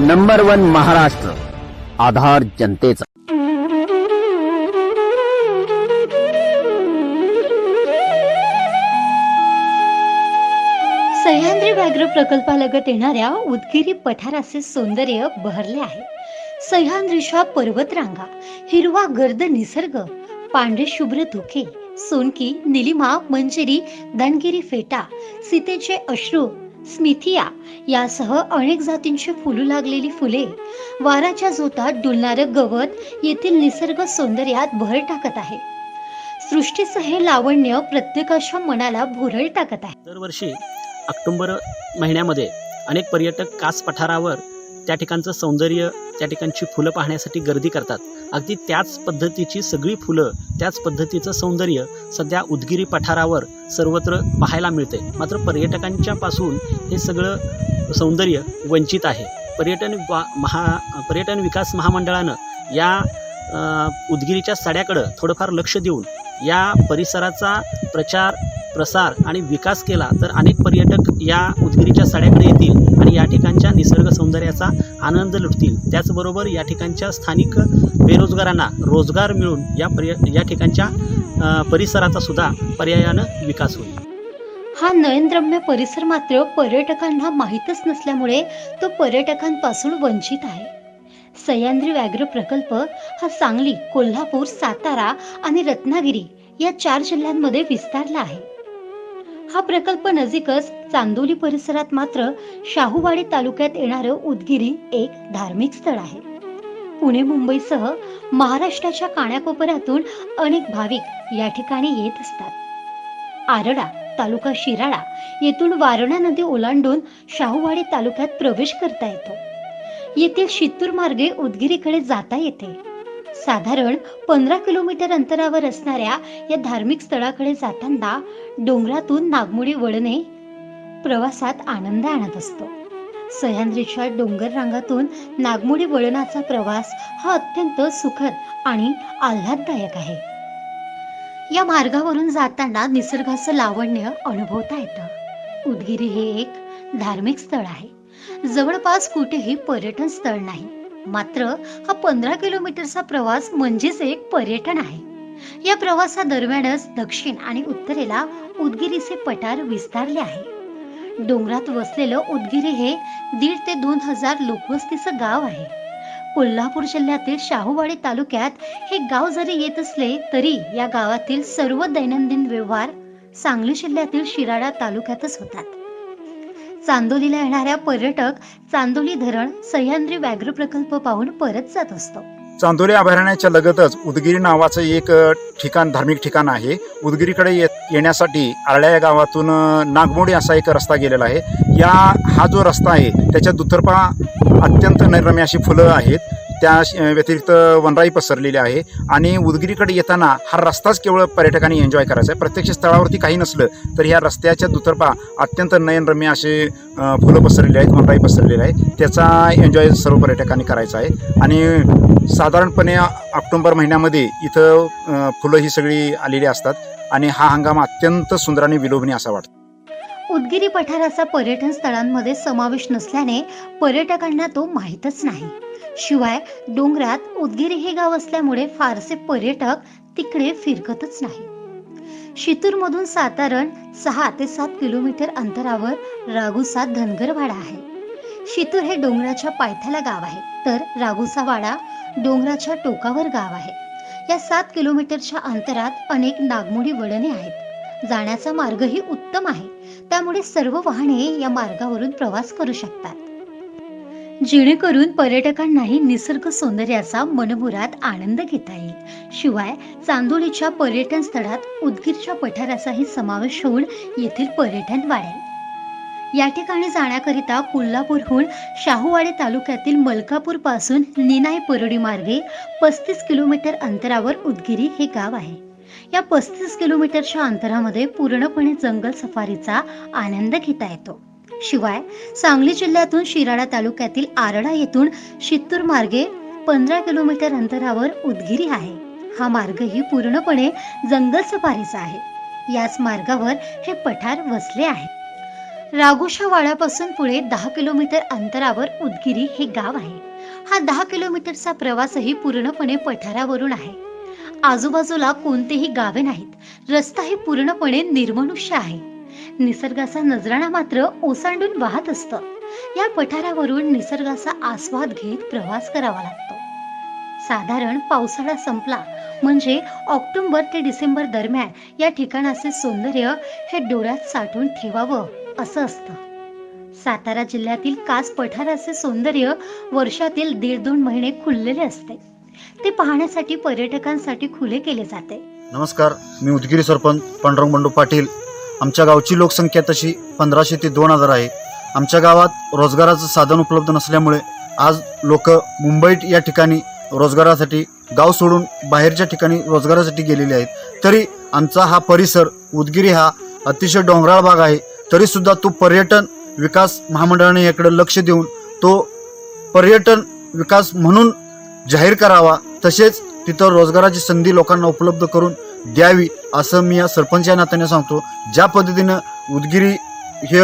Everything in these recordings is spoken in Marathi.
नंबर वन महाराष्ट्र आधार जनतेचा. सह्याद्री व्याघ्र प्रकल्पालगत येणाऱ्या उदगिरी पठाराचे सौंदर्य बहरले आहे. सह्याद्रीच्या पर्वतरांगा हिरवा गर्द निसर्ग पांढरे शुभ्र धुके सोनकी निलिमा मंजिरी धनगिरी फेटा सीतेचे अश्रू स्मिथिया यासह अनेक जातींची फुलू लागलेली फुले वाराच्या झोतात डुलणारं गवत येथील निसर्ग सौंदर्यात भर टाकत आहे. सृष्टीचं हे लावण्य प्रत्येकाच्या मनाला भुरळ टाकत आहे. दरवर्षी ऑक्टोबर महिन्यामध्ये अनेक पर्यटक कास पठारावर त्या ठिकाणचं सौंदर्य त्या ठिकाणची फुलं पाहण्यासाठी गर्दी करतात. अगदी त्याच पद्धतीची सगळी फुलं त्याच पद्धतीचं सौंदर्य सध्या उदगिरी पठारावर सर्वत्र पाहायला मिळते. मात्र पर्यटकांच्या पासून हे सगळं सौंदर्य वंचित आहे. पर्यटन वा महा पर्यटन विकास महामंडळानं या उदगिरीच्या सड्याकडं थोडंफार लक्ष देऊन या परिसराचा प्रचार प्रसार आणि विकास केला तर अनेक पर्यटक या उदगिरीच्या सड्याकडे येतील आणि या ठिकाणच्या निसर्ग सौंदर्याचा आनंद लुटतील. त्याचबरोबर या ठिकाणच्या स्थानिक बेरोजगारांना रोजगार मिळून या पर्य या ठिकाणच्या परिसराचा सुद्धा पर्यायानं विकास होईल. हा नयनरम्य परिसर मात्र पर्यटकांना माहीतच नसल्यामुळे तो पर्यटकांपासून वंचित आहे. सह्याद्री व्याघ्र प्रकल्प हा सांगली कोल्हापूर सातारा आणि रत्नागिरी या चार जिल्ह्यांमध्ये विस्तारला आहे. हा प्रकल्प नजीकच चांदोली परिसरात मात्र शाहूवाडी तालुक्यात येणारं उदगिरी एक धार्मिक स्थळ आहे. पुणे मुंबईसह महाराष्ट्राच्या कानाकोपऱ्यातून अनेक भाविक या ठिकाणी येत असतात. आरडा तालुका शिराळा येथून वारणा नदी ओलांडून शाहूवाडी तालुक्यात प्रवेश करता येतो. येथील शितूर मार्गे उदगिरीकडे जाता येते. साधारण पंधरा किलोमीटर अंतरावर असणाऱ्या या धार्मिक स्थळाकडे जाताना डोंगरातून नागमोडी वळणे प्रवासात आनंद आणत असतो. सह्याद्रीच्या डोंगर रांगातून नागमोडी वळणाचा प्रवास हा अत्यंत सुखद आणि आल्हाददायक आहे. या मार्गावरून जाताना निसर्गाचं लावण्य अनुभवता येतं. उदगिरी हे एक धार्मिक स्थळ आहे. जवळपास कुठेही पर्यटन स्थळ नाही. मात्र हा पंधरा किलोमीटरचा प्रवास म्हणजेच एक पर्यटन आहे. या प्रवासादरम्यानच दक्षिण आणि उत्तरेला उदगिरीचे पठार विस्तारले आहे. डोंगरात वसलेलं उदगिरी हे दीड ते दोन हजार लोकवस्तीचं गाव आहे. कोल्हापूर जिल्ह्यातील शाहूवाडी तालुक्यात हे गाव जरी येत असले तरी या गावातील सर्व दैनंदिन व्यवहार सांगली जिल्ह्यातील शिराळा तालुक्यातच होतात. चांदोलीला येणाऱ्या पर्यटक चांदोली धरण सह्याद्री व्याघ्र प्रकल्प पाहून परत जात असतो. चांदोली अभयारण्याच्या लगतच उदगिरी नावाचं एक ठिकाण धार्मिक ठिकाण आहे. उदगिरीकडे ये येण्यासाठी आरळ्या या गावातून नागमोडी असा एक रस्ता गेलेला आहे. या हा जो रस्ता आहे त्याच्या दुतर्फा अत्यंत नैरम्य अशी फुलं आहेत. त्या श- व्यतिरिक्त वनराई पसरलेली आहे. आणि उदगिरीकडे येताना हा रस्ताच केवळ पर्यटकांनी एन्जॉय करायचा आहे. प्रत्यक्ष स्थळावरती काही नसलं तर ह्या रस्त्याच्या दुतर्फा अत्यंत नयनरम्य असे फुलं पसरलेली आहेत वनराई पसरलेली आहे. त्याचा एन्जॉय सर्व पर्यटकांनी करायचा आहे. आणि साधारणपणे ऑक्टोंबर महिन्यामध्ये इथं फुलं ही सगळी आलेली असतात. आणि हा हंगाम अत्यंत सुंदर आणि विलोभनी असा वाटतो. उदगिरी पठाराचा पर्यटन स्थळांमध्ये समावेश नसल्याने पर्यटकांना तो माहीतच नाही. शिवाय डोंगरात उदगिरी हे गाव असल्यामुळे फारसे पर्यटक तिकडे फिरकतच नाही. शितूरमधून साधारण सहा ते सात किलोमीटर अंतरावर रागुसा धनगरवाडा आहे. शितूर हे डोंगराच्या पायथ्याला गाव आहे तर रागुसा वाडा डोंगराच्या टोकावर गाव आहे. या सात किलोमीटरच्या अंतरात अनेक नागमोडी वळणे आहेत. जाण्याचा मार्गही उत्तम आहे. त्यामुळे सर्व वाहने या मार्गावरून प्रवास करू शकतात. जेणेकरून पर्यटकांनाही निसर्ग सौंदर्याचा मनमुरात आनंद घेता येईल. शिवाय चांदोलीच्या पर्यटन स्थळात उदगीरच्या पठाराचाही समावेश होऊन येथील पर्यटन वाढेल. या ठिकाणी जाण्याकरिता कोल्हापूरहून शाहूवाडी तालुक्यातील मलकापूरपासून निनाय परडी मार्गे पस्तीस किलोमीटर अंतरावर उदगिरी हे गाव आहे. या पस्तीस किलोमीटरच्या अंतरामध्ये पूर्णपणे जंगल सफारीचा आनंद घेता येतो. शिवाय सांगली जिल्ह्यातून शिराळा तालुक्यातील आरडा येथून शित्तूर मार्गे पंधरा किलोमीटर अंतरावर उदगिरी आहे. हा मार्गही पूर्णपणे जंगल सफारीचा आहे. याच मार्गावर हे पठार वसले आहे. रागोशा वाड्यापासून पुढे दहा किलोमीटर अंतरावर उदगिरी हे गाव आहे. हा दहा किलोमीटरचा प्रवासही पूर्णपणे पठारावरून आहे. आजूबाजूला कोणतेही गावे नाहीत. रस्ता हे पूर्णपणे निर्मनुष्य आहे. निसर्गाचा नजराणा मात्र ओसांडून वाहत असतं. या पठारावरून निसर्गाचा आस्वाद घेत प्रवास करावा लागतो. साधारण पावसाळा संपला म्हणजे ऑक्टोबर ते डिसेंबर दरम्यान या ठिकाणाचे सौंदर्य हे डोळ्यात साठवून ठेवावं असं असतं. सातारा जिल्ह्यातील कास पठाराचे सौंदर्य वर्षातील दीड दोन महिने खुललेले असते. ते पाहण्यासाठी पर्यटकांसाठी खुले केले जाते. नमस्कार मी उदगिरी सरपंच पांडुरंग बंडू पाटील. आमच्या गावची लोकसंख्या तशी पंधराशे ते दोन हजार आहे. आमच्या गावात रोजगाराचं साधन उपलब्ध नसल्यामुळे आज लोक मुंबईत या ठिकाणी रोजगारासाठी गाव सोडून बाहेरच्या ठिकाणी रोजगारासाठी गेलेले आहेत. तरी आमचा हा परिसर उदगिरी हा अतिशय डोंगराळ भाग आहे. तरीसुद्धा तो पर्यटन विकास महामंडळाने याकडे लक्ष देऊन तो पर्यटन विकास म्हणून जाहीर करावा. तसेच तिथं रोजगाराची संधी लोकांना उपलब्ध करून द्यावी असं मी या सरपंच या नात्याने सांगतो. ज्या पद्धतीनं उदगिरी हे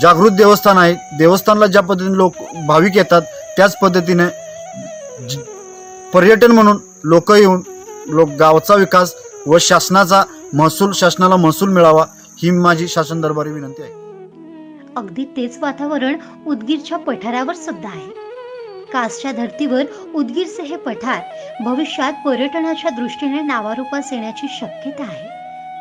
जागृत देवस्थान आहे देवस्थानला ज्या पद्धतीने लोक भाविक येतात त्याच पद्धतीने पर्यटन म्हणून लोक येऊन लोक गावचा विकास व शासनाचा महसूल शासनाला महसूल मिळावा ही माझी शासन दरबारी विनंती आहे. अगदी तेच वातावरण उदगीरच्या पठारावर सुद्धा आहे. कासच्या धर्तीवर उदगीरचे हे पठार. भविष्यात पर्यटनाच्या दृष्टीने नावारूपास येण्याची शक्यता आहे.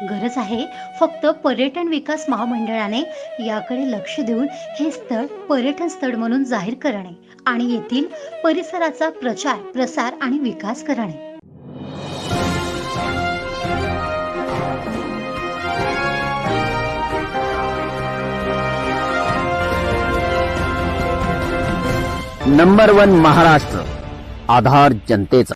गरज आहे फक्त पर्यटन विकास महामंडळाने याकडे लक्ष देऊन हे स्थळ पर्यटन स्थळ म्हणून जाहीर करणे आणि येथील परिसराचा प्रचार प्रसार आणि विकास करणे. नंबर वन महाराष्ट्र आधार जनतेचा.